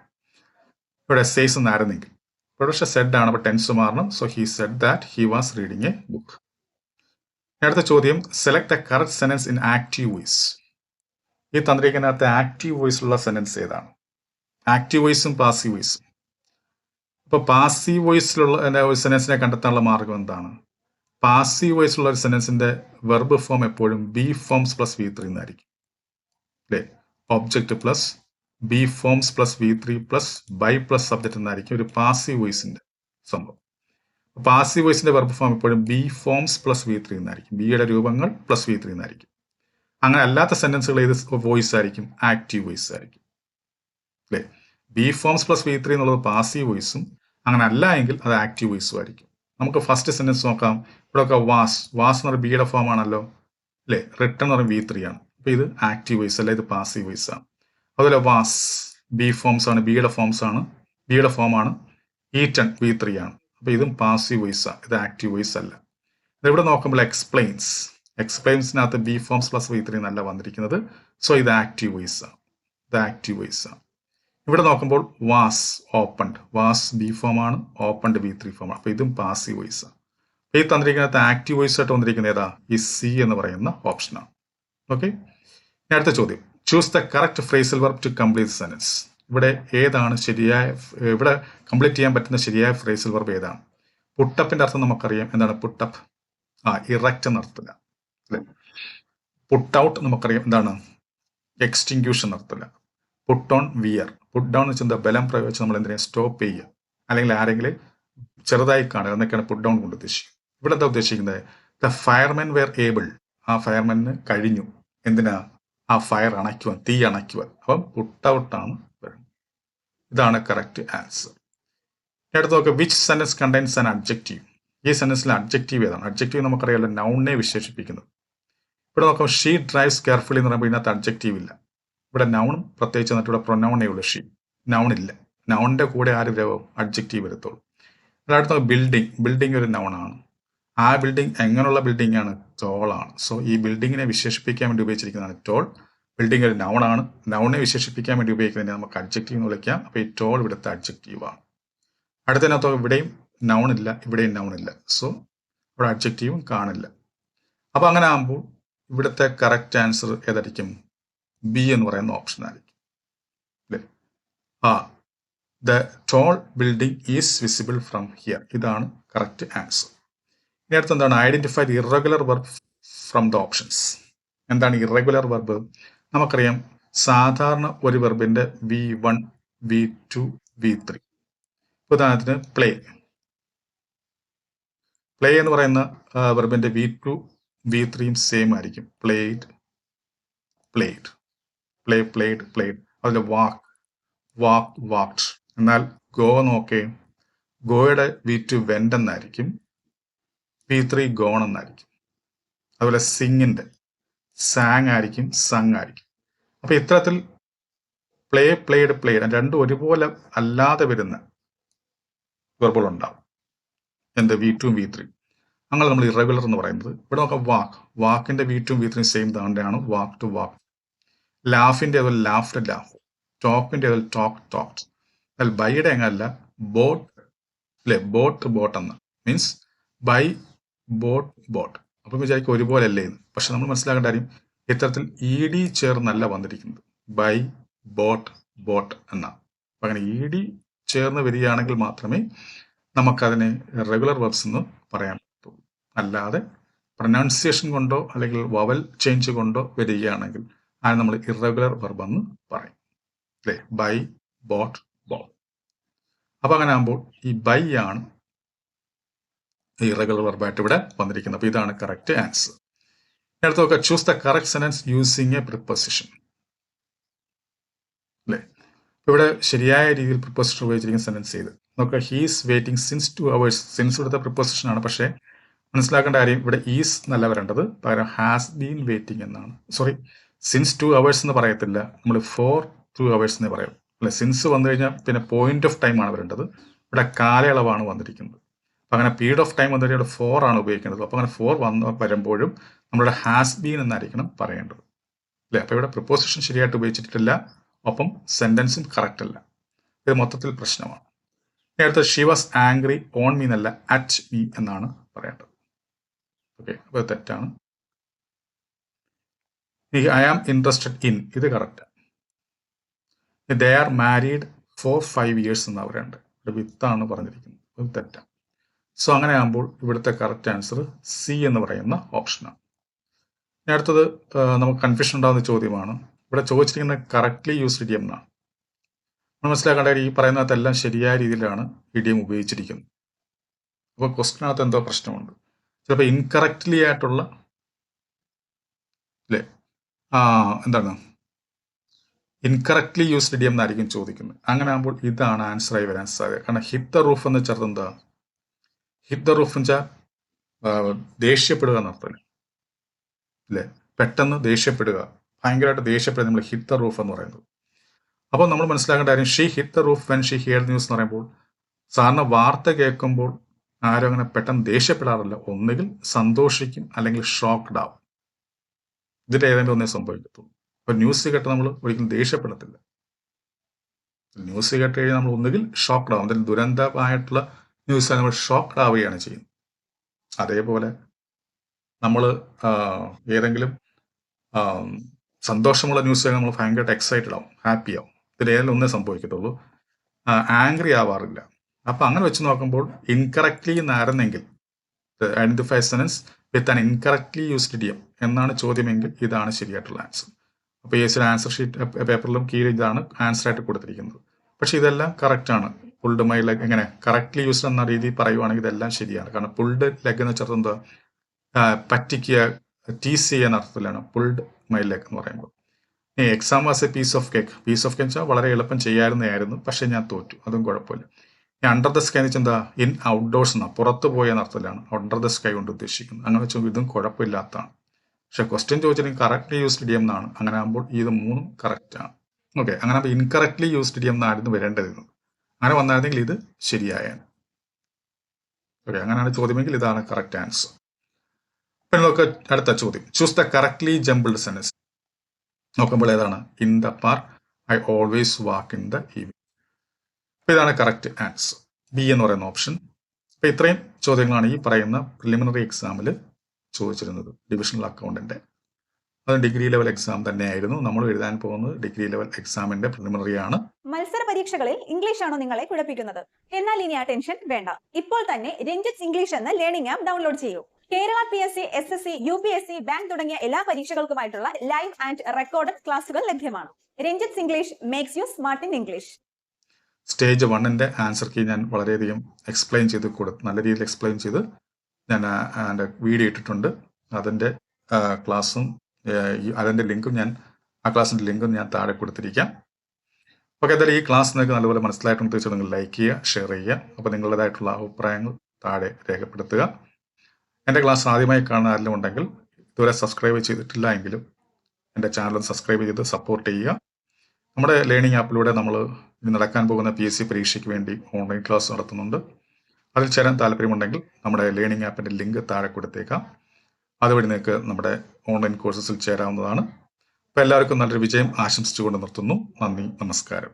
ഇവിടെ സെയ്സ് എന്നായിരുന്നെങ്കിൽ. ഇവിടെ പക്ഷെ സെഡ് ആണ്. അപ്പോൾ ടെൻസ് മാറണം. So he said that he was reading a book അടുത്ത ചോദ്യം select the correct sentence in active voice ഈ തന്നിരിക്കുന്നതിനകത്ത് ആക്റ്റീവ് വോയിസ് ഉള്ള സെനൻസ് ഏതാണ്? ആക്റ്റീവ് വോയിസും പാസീവ് വോയിസും അപ്പോൾ പാസീവ് വോയിസിലുള്ള സെനൻസിനെ കണ്ടെത്താനുള്ള മാർഗം എന്താണ്? പാസീവ് വോയിസുള്ള ഒരു സെനൻസിന്റെ വെർബ് ഫോം എപ്പോഴും be forms plus V three എന്നായിരിക്കും. അല്ലേ? Object plus be forms plus V three plus by plus subject എന്നായിരിക്കും ഒരു പാസീവ് വോയിസിന്റെ സംഭവം. പാസീവ് വോയിസിന്റെ വെർബ് ഫോം എപ്പോഴും be forms plus V three എന്നായിരിക്കും. ബിയുടെ രൂപങ്ങൾ പ്ലസ് വി ത്രീ എന്നായിരിക്കും. അങ്ങനെ അല്ലാത്ത സെന്റൻസുകൾ ഏത് വോയിസ് ആയിരിക്കും? ആക്റ്റീവ് വോയിസ് ആയിരിക്കും. അല്ലേ? Be forms plus V three എന്നുള്ളത് പാസീവ് വോയിസും അങ്ങനെ അല്ല എങ്കിൽ അത് ആക്റ്റീവ് വോയിസും ആയിരിക്കും. നമുക്ക് ഫസ്റ്റ് സെന്റൻസ് നോക്കാം. ഇവിടെ ഒക്കെ വാസ് വാസ് എന്ന് പറയുന്നത് ബിയുടെ ഫോം ആണല്ലോ. അല്ലേ? റിട്ടേൺ എന്ന് പറയുന്നത് വി ത്രീ ആണ്. അപ്പൊ ഇത് ആക്റ്റീവ് വോയിസ് അല്ല ഇത് പാസീവ് വോയിസ് ആണ്. അതുപോലെ വാസ് ബി ഫോംസ് ആണ് ബിയുടെ ഫോംസ് ആണ്. ബിയുടെ ഫോം ആണ്. ഈറ്റൺ വി ത്രീ ആണ്. അപ്പൊ ഇതും പാസീവ് വോയിസ് ഇത് ആക്റ്റീവ് വോയിസ് അല്ല. ഇവിടെ നോക്കുമ്പോൾ explains എക്സ്പ്ലെയിൻസിനകത്ത് be forms plus V three നല്ല വന്നിരിക്കുന്നത്. സോ ഇത് ആക്റ്റീവ് വോയിസ് ആണ് ഇത് ആക്റ്റീവ് വോയിസ് ആണ് ഇവിടെ നോക്കുമ്പോൾ was opened was be form ആണ് ഓപ്പൺഡ് ബി ത്രീ ഫോം ആണ്. അപ്പൊ ഇതും പാസീവ് വോയിസ് ആണ് ഈ തന്നിരിക്കുന്നത് ആക്റ്റീവ് വോയിസ് ആയിട്ട് വന്നിരിക്കുന്നത് ഏതാ? ഈ സി എന്ന് പറയുന്ന ഓപ്ഷനാണ് ഓക്കെ അടുത്ത ചോദ്യം. Choose the correct phrasal verb to complete sentence ഇവിടെ ഏതാണ് ശരിയായ ഇവിടെ കംപ്ലീറ്റ് ചെയ്യാൻ പറ്റുന്ന ശരിയായ ഫ്രേസൽ വർബ് ഏതാണ്? പുട്ടപ്പിന്റെ അർത്ഥം നമുക്കറിയാം. എന്താണ് പുട്ടപ്പ്? ആ ഇറക്റ്റ് എന്നർത്ഥമില്ല അല്ലെ? പുട്ട് ഔട്ട് നമുക്കറിയാം. എന്താണ്? എക്സ്റ്റിങ്ക്യൂഷൻ നടത്തില്ല put on wear put down എന്ന് വെച്ചാൽ ബലം പ്രയോഗിച്ച് നമ്മൾ എന്തിനാ? സ്റ്റോപ്പ് ചെയ്യുക. അല്ലെങ്കിൽ ആരെങ്കിലും ചെറുതായി കാണുക. എന്നൊക്കെയാണ് പുട്ട് ഡൗൺ കൊണ്ട് ഉദ്ദേശിക്കുന്നത്. ഇവിടെ എന്താ ഉദ്ദേശിക്കുന്നത്? ദ ഫയർമെൻ വെയർ ഏബിൾ ആ ഫയർമെന് കഴിഞ്ഞു. എന്തിനാ? ആ ഫയർ അണയ്ക്കുവാൻ തീ അണയ്ക്കുവാൻ. അപ്പം പുട്ട് ഔട്ടാണ് ഇതാണ് കറക്റ്റ് ആൻസർ അടുത്ത് നോക്കുക which sentence contains an adjective ഈ സെന്റൻസിലെ അബ്ജക്റ്റീവ് ഏതാണ്? അബ്ജക്റ്റീവ് നമുക്കറിയാലോ നൗണിനെ വിശേഷിപ്പിക്കുന്നത് ഇവിടെ നോക്കാം ഷീ ഡ്രൈവ്സ് കെയർഫുള്ളി എന്ന് പറയുമ്പോൾ ഇതിനകത്ത് അബ്ജക്റ്റീവ് ഇല്ല. ഇവിടെ നൗണും പ്രത്യേകിച്ച് എന്നിട്ട് ഇവിടെ പ്രൊനൗണേ ഉള്ളൂ. ഷീ നൗൺ ഇല്ല. നൗണിന്റെ കൂടെ ആര് വരവും അഡ്ജക്റ്റീവ് വരത്തുള്ളൂ. അടുത്ത ബിൽഡിംഗ് ബിൽഡിംഗ് ഒരു നൗണാണ് ആ ബിൽഡിംഗ് എങ്ങനെയുള്ള ബിൽഡിംഗ് ആണ്? ടോളാണ് സോ ഈ ബിൽഡിങ്ങിനെ വിശേഷിപ്പിക്കാൻ വേണ്ടി ഉപയോഗിച്ചിരിക്കുന്നതാണ് ടോൾ ബിൽഡിംഗ് ഒരു നൗണാണ് നൗണിനെ വിശേഷിപ്പിക്കാൻ വേണ്ടി ഉപയോഗിക്കുന്നതിനെ നമുക്ക് അഡ്ജക്റ്റീവ് എന്ന് വിളിക്കാം. അപ്പോൾ ഈ ടോൾ ഇവിടുത്തെ അഡ്ജക്റ്റീവ് ആണ്. അടുത്തതിനകത്ത് ഇവിടെയും നൗൺ ഇല്ല ഇവിടെയും നൗൺ ഇല്ല. സോ ഇവിടെ അഡ്ജക്റ്റീവും കാണില്ല. അപ്പോൾ അങ്ങനെ ആകുമ്പോൾ ഇവിടുത്തെ കറക്റ്റ് ആൻസർ ഏതായിരിക്കും? ബി എന്ന് പറയുന്ന ഓപ്ഷൻ ആയിരിക്കും. അല്ലേ? ആ the tall building is visible from here ഇതാണ് കറക്റ്റ് ആൻസർ ഇനി അടുത്ത് എന്താണ് identify the irregular verb from the options എന്താണ് ഇറഗുലർ വെർബ് നമുക്കറിയാം സാധാരണ ഒരു വെർബിന്റെ V one V two V three. ഉദാഹരണത്തിന് പ്ലേ പ്ലേ എന്ന് പറയുന്ന വെർബിന്റെ വി ടു വി ത്രീയും സെയിം ആയിരിക്കും. Played played play played played അതിന്റെ വാക്ക് വാക്ക് വാക്ട് എന്നാൽ ഗോ നോക്കേ ഗോയുടെ വി ടു വെൻഡ് എന്നായിരിക്കും വി ത്രീ ഗോൺ എന്നായിരിക്കും. അതുപോലെ സിങ്ങിന്റെ സാങ് ആയിരിക്കും സങ് ആയിരിക്കും. അപ്പൊ ഇത്തരത്തിൽ പ്ലേ പ്ലേഡ് പ്ലേഡ് രണ്ടും ഒരുപോലെ അല്ലാതെ വരുന്ന വെർബുകൾ ഉണ്ടാവും എന്ത്? വി ടുവും വി ത്രീ അങ്ങനെ നമ്മൾ ഇറഗുലർ എന്ന് പറയുന്നത്. ഇവിടെ നോക്കാം വാക്ക്. വാക്കിന്റെ വി ടുവും വി ത്രീയും സെയിം താണ്ടാണ് വാക്ക് ടു വാക്ക്. ലാഫിന്റെ അതുപോലെ ലാഫ് ടു ലാഫ്. ടോക്കിന്റെ അതുപോലെ ടോക്ക് ടോക്ക്. എന്നാൽ ബൈയുടെ അങ്ങനല്ല ബോട്ട് അല്ലെ ബോട്ട് ബോട്ട് എന്ന്. മീൻസ് ബൈ ബോട്ട് ബോട്ട് അപ്പം വിചാരിക്കും ഒരുപോലെ അല്ലേ പക്ഷെ നമ്മൾ മനസ്സിലാക്കേണ്ട കാര്യം ഇത്തരത്തിൽ ഇ ഡി ചേർന്നല്ല വന്നിരിക്കുന്നത്. ബൈ ബോട്ട് ബോട്ട് എന്നാണ്. അങ്ങനെ ഇ ഡി ചേർന്ന് വരികയാണെങ്കിൽ മാത്രമേ നമുക്കതിനെ റെഗുലർ വെർബ്സ് എന്ന് പറയാൻ പറ്റുള്ളൂ അല്ലാതെ പ്രൊനൗൺസിയേഷൻ കൊണ്ടോ അല്ലെങ്കിൽ വവൽ ചേഞ്ച് കൊണ്ടോ വരികയാണെങ്കിൽ അതിന് നമ്മൾ ഇറഗുലർ വെർബ് എന്ന് പറയും. അല്ലേ? ബൈ ബോട്ട് ബോ അപ്പൊ അങ്ങനെ ആകുമ്പോൾ ഈ ബൈ ആണ് ഇറഗുലർ വെർബായിട്ട് ഇവിടെ വന്നിരിക്കുന്നത്. അപ്പൊ ഇതാണ് കറക്റ്റ് ആൻസർ അടുത്ത് choose the correct sentence using a preposition അല്ലേ? ഇവിടെ ശരിയായ രീതിയിൽ പ്രിപ്പസിഷൻ ഉപയോഗിച്ചിരിക്കുന്ന സെന്റൻസ് ചെയ്ത് നോക്കുക he's waiting since two hours since ഇവിടുത്തെ പ്രിപ്പസിഷൻ ആണ്. പക്ഷേ മനസ്സിലാക്കേണ്ട കാര്യം ഇവിടെ ഈസ് എന്നല്ല വരേണ്ടത്. പകരം ഹാസ് ബീൻ വെയിറ്റിംഗ് എന്നാണ്. സോറി സിൻസ് ടു അവേഴ്സ് എന്ന് പറയത്തില്ല. നമ്മൾ ഫോർ ടു അവേഴ്സ് എന്നേ പറയും. അല്ലെ? സിൻസ് വന്നു കഴിഞ്ഞാൽ പിന്നെ പോയിന്റ് ഓഫ് ടൈം ആണ് വരേണ്ടത്. ഇവിടെ കാലയളവാണ് വന്നിരിക്കുന്നത്. അപ്പം അങ്ങനെ പീരീഡ് ഓഫ് ടൈം വന്നു കഴിഞ്ഞാൽ ഫോർ ആണ് ഉപയോഗിക്കേണ്ടത്. അപ്പോൾ അങ്ങനെ ഫോർ വന്ന് വരുമ്പോഴും നമ്മുടെ ഹാസ് ബീൻ എന്നായിരിക്കണം പറയേണ്ടത്. അല്ലേ? അപ്പോൾ ഇവിടെ പ്രപ്പോസിഷൻ ശരിയായിട്ട് ഉപയോഗിച്ചിട്ടില്ല ഒപ്പം സെന്റൻസും കറക്റ്റ് അല്ല. ഇത് മൊത്തത്തിൽ പ്രശ്നമാണ്. നേരത്തെ she was angry on me എന്നല്ല അറ്റ് മീ എന്നാണ് പറയേണ്ടത്. ഓക്കെ അപ്പോൾ തെറ്റാണ്. ഐ ആം ഇൻട്രസ്റ്റഡ് ഇൻ ഇത് correct they are married for five years എന്ന് ഒരു വിത്താണ് പറഞ്ഞിരിക്കുന്നത്. അത് തെറ്റാണ്. സോ അങ്ങനെ ആകുമ്പോൾ ഇവിടുത്തെ കറക്റ്റ് ആൻസർ സി എന്ന് പറയുന്ന ഓപ്ഷനാണ് ഇനി അടുത്തത് നമുക്ക് കൺഫ്യൂഷൻ ഉണ്ടാകുന്ന ചോദ്യമാണ്. ഇവിടെ ചോദിച്ചിരിക്കുന്നത് കറക്റ്റ്ലി യൂസ്ഡ് ഇഡിയം എന്നാണ് നമ്മൾ മനസ്സിലാക്കേണ്ട ഈ പറയുന്നതെല്ലാം ശരിയായ രീതിയിലാണ് ഇഡിയം ഉപയോഗിച്ചിരിക്കുന്നത്. അപ്പോൾ ക്വസ്റ്റിനകത്ത് എന്തോ പ്രശ്നമുണ്ട്. ചിലപ്പോൾ ഇൻകറക്റ്റ്ലി ആയിട്ടുള്ള അല്ലേ ആ എന്താണ്? ഇൻകറക്റ്റ്ലി യൂസ്ഡ് ഇഡിയം എന്നായിരിക്കും ചോദിക്കുന്നത്. അങ്ങനെ ആകുമ്പോൾ ഇതാണ് ആൻസർ ആയി വരാൻ സാധ്യത. കാരണം ഹിറ്റ് ദ റൂഫ് എന്ന് ചേർത്ത് എന്താ ഹിറ്റ് ദ റൂഫ് എന്ന് വെച്ചാൽ ദേഷ്യപ്പെടുക എന്നർത്ഥം അല്ലേ പെട്ടെന്ന് ദേഷ്യപ്പെടുക. ഭയങ്കരമായിട്ട് ദേഷ്യപ്പെടുക നമ്മൾ ഹിറ്റ് ദ റൂഫ് എന്ന് പറയുന്നത്. അപ്പോൾ നമ്മൾ മനസ്സിലാക്കേണ്ട കാര്യം she hit the roof when she hear news എന്ന് പറയുമ്പോൾ സാറിന് വാർത്ത കേൾക്കുമ്പോൾ ആരും അങ്ങനെ പെട്ടെന്ന് ദേഷ്യപ്പെടാറില്ല. ഒന്നുകിൽ സന്തോഷിക്കും അല്ലെങ്കിൽ ഷോക്ക്ഡ് ആവും. ഇതിൽ ഏതെങ്കിലും ഒന്നേ സംഭവിക്കത്തുള്ളൂ. അപ്പൊ ന്യൂസ് കേട്ട് നമ്മൾ ഒരിക്കലും ദേഷ്യപ്പെടത്തില്ല. ന്യൂസ് കേട്ട് കഴിഞ്ഞാൽ നമ്മൾ ഒന്നുകിൽ ഷോക്ക്ഡ് ആവും. അതിൽ ദുരന്തമായിട്ടുള്ള ന്യൂസ് നമ്മൾ ഷോക്ക്ഡ് ആവുകയാണ് ചെയ്യുന്നത്. അതേപോലെ നമ്മൾ ഏതെങ്കിലും സന്തോഷമുള്ള ന്യൂസ് നമ്മൾ ഭയങ്കരമായിട്ട് എക്സൈറ്റഡ് ആവും ഹാപ്പി ആവും. ഇതിൽ ഏതെങ്കിലും ഒന്നേ സംഭവിക്കത്തുള്ളൂ. ആംഗ്രി ആവാറില്ല. അപ്പൊ അങ്ങനെ വെച്ച് നോക്കുമ്പോൾ incorrectly എന്നായിരുന്നെങ്കിൽ identify sentence with an incorrectly used idiom എന്നാണ് ചോദ്യമെങ്കിൽ ഇതാണ് ശരിയായിട്ടുള്ള ആൻസർ അപ്പോൾ ഈ ആൻസർ ഷീറ്റ് പേപ്പറിലും കീഴിൽ ഇതാണ് ആൻസർ ആയിട്ട് കൊടുത്തിരിക്കുന്നത്. പക്ഷെ ഇതെല്ലാം കറക്റ്റ് ആണ്. പുൾഡ് മൈ ലെഗ് എങ്ങനെ? കറക്റ്റ്ലി യൂസ്ഡ് എന്ന രീതിയിൽ പറയുവാണെങ്കിൽ ഇതെല്ലാം ശരിയാണ്. കാരണം പുൾഡ് ലെഗ് എന്ന് വെച്ചാൽ എന്താ പറ്റിക്കുക ടി സി എന്ന അർത്ഥത്തിലാണ് പുൾഡ് മൈ ലെഗ് എന്ന് പറയുമ്പോൾ exam was a piece of cake piece of cake വളരെ എളുപ്പം ചെയ്യാവുന്നതായിരുന്നു പക്ഷേ ഞാൻ തോറ്റു. അതും കുഴപ്പമില്ല. ഞാൻ അണ്ടർ ദ സ്കൈ എന്ന് വെച്ചാൽ എന്താ? ഇൻ ഔട്ട്ഡോഴ്സ് എന്നാ പുറത്ത് പോയ അർത്ഥത്തിലാണ് അണ്ടർ ദ സ്കൈ കൊണ്ട് ഉദ്ദേശിക്കുന്നത്. അങ്ങനെ വെച്ചാൽ ഇതും കുഴപ്പമില്ലാത്തതാണ്. പക്ഷെ ക്വസ്റ്റ്യൻ ചോദിച്ചിട്ടുണ്ടെങ്കിൽ കറക്റ്റ്ലി യൂസ്ഡ് ഇഡിയം എന്നാണ്. അങ്ങനെ ആകുമ്പോൾ ഇത് മൂന്നും കറക്റ്റാണ് ഓക്കെ അങ്ങനെ ആകുമ്പോൾ ഇൻകറക്റ്റ്ലി യൂസ്ഡ് ഇഡിയം എന്നായിരുന്നു വരേണ്ടതിരുന്നത് അങ്ങനെ വന്നായിരുന്നെങ്കിൽ ഇത് ശരിയായാണ് ഓക്കെ അങ്ങനെയാണ് ചോദ്യമെങ്കിൽ ഇതാണ് കറക്റ്റ് ആൻസർ പിന്നെ നമുക്ക് അടുത്ത ചോദ്യം. Choose the correctly jumbled sense നോക്കുമ്പോൾ ഏതാണ്? In the park I always walk in the evening അപ്പൊ ഇതാണ് കറക്റ്റ് ആൻസർ ബി എന്ന് പറയുന്ന ഓപ്ഷൻ അപ്പൊ ഇത്രയും ചോദ്യങ്ങളാണ് ഈ പറയുന്ന പ്രിലിമിനറി എക്സാമിൽ ചോദിച്ചിരുന്നത്. ഡിവിഷണൽ അക്കൗണ്ടിന്റെ അത് ഡിഗ്രി ലെവൽ എക്സാം തന്നെയായിരുന്നു. നമ്മൾ എഴുതാൻ പോകുന്നത് ഡിഗ്രി ലെവൽ എക്സാമിന്റെ പ്രിലിമിനറി ആണ്. മത്സര പരീക്ഷകളിൽ ഇംഗ്ലീഷ് ആണോ നിങ്ങളെ കുഴപ്പിക്കുന്നത്? എന്നാൽ ഇനി ആ ടെൻഷൻ വേണ്ട. ഇപ്പോൾ തന്നെ രഞ്ജിത്ത് ഇംഗ്ലീഷ് എന്ന ലേണിംഗ് ആപ്പ് ഡൗൺലോഡ് ചെയ്യൂ. Kerala P S C S S C U P S C bank തുടങ്ങിയ എല്ലാ പരീക്ഷകൾക്കുമായിട്ടുള്ള ലൈവ് ആൻഡ് റെക്കോർഡഡ് ക്ലാസുകൾ ലഭ്യമാണ്. Ranjith English makes you smart in English stage വണ്ണിന്റെ ആൻസർ കീ ഞാൻ വളരെയധികം എക്സ്പ്ലെയിൻ ചെയ്ത് കൊടുത്തു നല്ല രീതിയിൽ എക്സ്പ്ലെയിൻ ചെയ്ത് ഞാൻ എന്റെ വീഡിയോ ഇട്ടിട്ടുണ്ട്. അതിന്റെ ക്ലാസ്സും അതിന്റെ ലിങ്കും ഞാൻ ആ ക്ലാസ്സിന്റെ ലിങ്കും ഞാൻ താഴെ കൊടുത്തിരിക്കാം. ഓക്കെ എന്തായാലും ഈ ക്ലാസ് നിങ്ങൾക്ക് നല്ലപോലെ മനസ്സിലായിട്ടുണ്ടെന്ന് തീർച്ചയായും നിങ്ങൾ ലൈക്ക് ചെയ്യുക ഷെയർ ചെയ്യുക. അപ്പോൾ നിങ്ങളുടേതായിട്ടുള്ള അഭിപ്രായങ്ങൾ താഴെ രേഖപ്പെടുത്തുക. എന്റെ ക്ലാസ് ആദ്യമായി കാണുന്ന ആരെങ്കിലും ഉണ്ടെങ്കിൽ ഇതുവരെ സബ്സ്ക്രൈബ് ചെയ്തിട്ടില്ല എങ്കിലും എന്റെ ചാനൽ സബ്സ്ക്രൈബ് ചെയ്ത് സപ്പോർട്ട് ചെയ്യുക. നമ്മുടെ ലേണിംഗ് ആപ്പിലൂടെ നമ്മൾ ഇനി നടക്കാൻ പോകുന്ന പി എസ് സി പരീക്ഷയ്ക്ക് വേണ്ടി ഓൺലൈൻ ക്ലാസ് നടത്തുന്നുണ്ട്. അതിൽ ചേരാൻ താല്പര്യമുണ്ടെങ്കിൽ നമ്മുടെ ലേണിംഗ് ആപ്പിന്റെ ലിങ്ക് താഴെ കൊടുത്തേക്കാം. അതുവഴി നിങ്ങൾക്ക് നമ്മുടെ ഓൺലൈൻ കോഴ്സസിൽ ചേരാവുന്നതാണ്. അപ്പോൾ എല്ലാവർക്കും നല്ലൊരു വിജയം ആശംസിച്ചുകൊണ്ട് നിർത്തുന്നു. നന്ദി നമസ്കാരം.